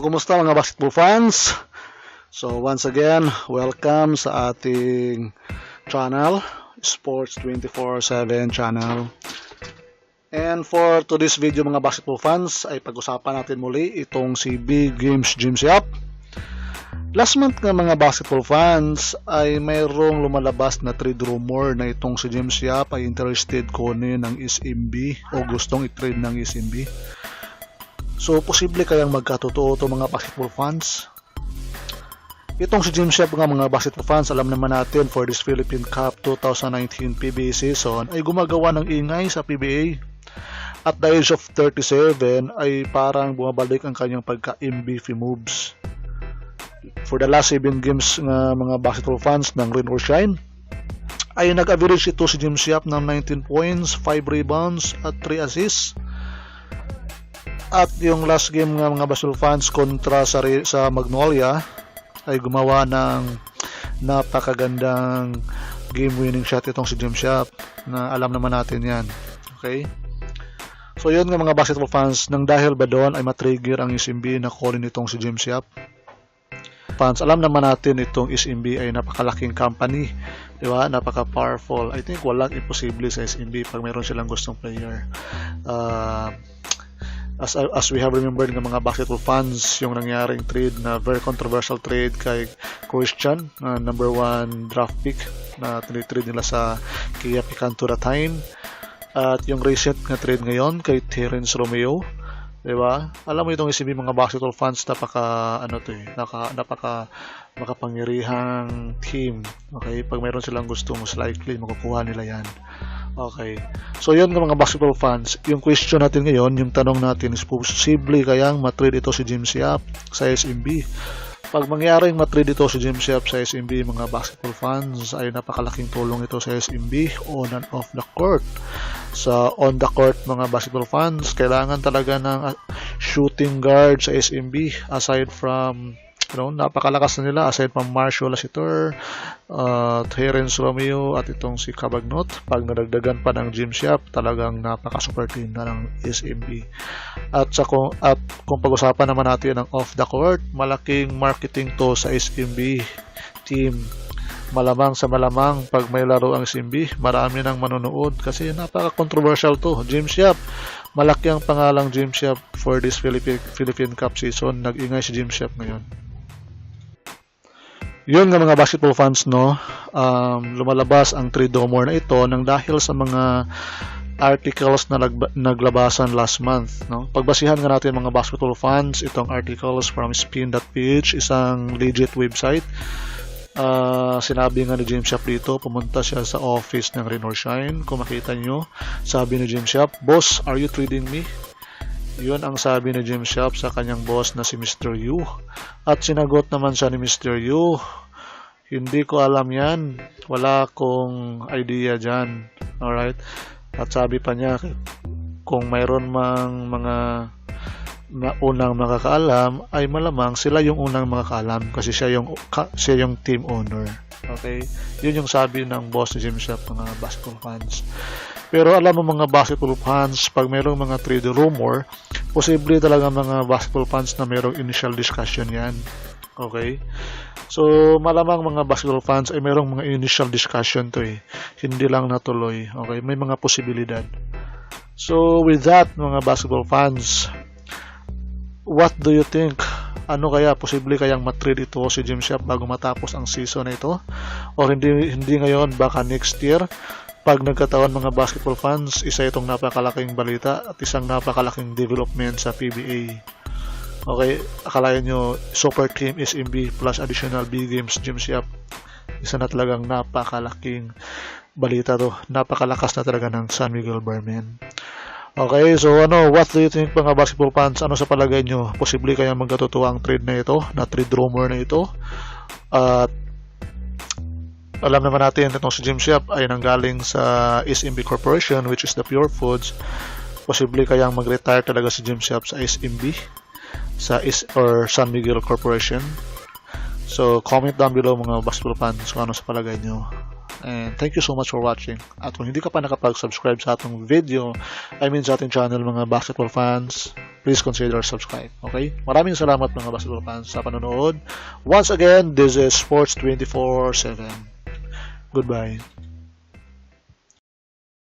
kumusta mga basketball fans? So, once again, welcome sa ating channel, Sports 24-7 channel. And for today's video mga basketball fans, ay pag-usapan natin muli itong si Big Games Jim Siap. Last month nga mga basketball fans ay mayroong lumalabas na trade rumor na itong si James Yap ay interested kunin ng SMB o gustong i-trade ng SMB. So, posible kayang magkatotoo to mga basketball fans? Itong si James Yap nga mga basketball fans, alam naman natin for this Philippine Cup 2019 PBA season ay gumagawa ng ingay sa PBA. At the age of 37 ay parang bumabalik ang kanyang pagka-MVP moves for the last 7 games ng mga basketball fans ng Rain or Shine ay nag-average ito si James Yap ng 19 points, 5 rebounds at 3 assists. At yung last game ng mga basketball fans kontra sa, sa Magnolia ay gumawa ng napakagandang game winning shot itong si James Yap na alam naman natin yan. Okay? So yun nga mga basketball fans, nang dahil ba doon ay matrigger ang SMB na callin itong si James Yap fans, alam naman natin itong SMB ay napakalaking company, di ba? Napaka-powerful. I think walang imposible sa SMB pag mayroon silang gustong player. Uh, as as we have remembered ng mga basketball fans yung nangyaring trade na very controversial trade kay Christian na number one draft pick na trade nila sa Kia Picantura Time at yung recent na trade ngayon kay Terence Romeo 'Di ba? Alam mo itong isipin mga basketball fans napaka ano to eh, naka, napaka makapangyarihang team. Okay? Pag mayroon silang gusto, most likely makukuha nila 'yan. Okay. So yun mga basketball fans, yung question natin ngayon, yung tanong natin is posible kayang matrade ito si Jim Siap sa SMB? Pag mangyaring matrade ito si Jim Shep sa SMB, mga basketball fans, ay napakalaking tulong ito sa SMB on and off the court. Sa on the court, mga basketball fans, kailangan talaga ng uh, shooting guard sa SMB aside from you know, napakalakas na nila. Aside from Marshall Lasitor, uh, Terence Romeo at itong si Cabagnot. Pag nadagdagan pa ng gym shop, talagang napaka-super team na ng SMB. At, sa, at kung pag-usapan naman natin ng off the court, malaking marketing to sa SMB team. Malamang sa malamang pag may laro ang SMB marami nang manonood kasi napaka-controversial to. James Yap malaki ang pangalang James Yap for this Philippine, Philippine Cup season. Nag-ingay si James Yap ngayon yun nga mga basketball fans no? Um, lumalabas ang trade rumor na ito nang dahil sa mga articles na nag naglabasan last month no? Pagbasihan nga natin mga basketball fans itong articles from spin.ph isang legit website. Uh, sinabi nga ni James Shop dito pumunta siya sa office ng Renor Shine. Kung makita nyo sabi ni James Shop boss are you trading me yun ang sabi ni Jim Shop sa kanyang boss na si Mr. Yu. At sinagot naman siya ni Mr. Yu, hindi ko alam yan. Wala akong idea dyan. Alright? At sabi pa niya, kung mayroon mang mga na unang makakaalam ay malamang sila yung unang makakaalam kasi siya yung ka, siya yung team owner. Okay? Yun yung sabi ng boss ni Jim Shop mga basketball fans. Pero alam mo mga basketball fans, pag mayroong mga trade rumor, posible talaga mga basketball fans na mayroong initial discussion yan. Okay? So, malamang mga basketball fans ay mayroong mga initial discussion to eh. Hindi lang natuloy. Okay? May mga posibilidad. So, with that, mga basketball fans, what do you think? Ano kaya posible kayang matrade ito si Jim Shop bago matapos ang season na ito? Or hindi hindi ngayon baka next year? Pag nagkataon mga basketball fans, isa itong napakalaking balita at isang napakalaking development sa PBA. Okay, akalain nyo, Super Team SMB plus additional B Games Gym Shop. Isa na talagang napakalaking balita to. Napakalakas na talaga ng San Miguel Barmen. Okay, so ano, what do you think mga basketball fans? Ano sa palagay nyo? Posible kaya magkatotoo ang trade na ito, na trade rumor na ito? At alam naman natin itong si Jim Shop ay nanggaling sa SMB Corporation which is the Pure Foods. Posible kayang mag-retire talaga si Jim Shop sa SMB sa is or San Miguel Corporation. So, comment down below mga basketball fans kung ano sa palagay nyo. And thank you so much for watching. At kung hindi ka pa nakapag-subscribe sa atong video, I mean sa ating channel mga basketball fans, please consider subscribe. Okay? Maraming salamat mga basketball fans sa panonood. Once again, this is Sports 24/7. Goodbye.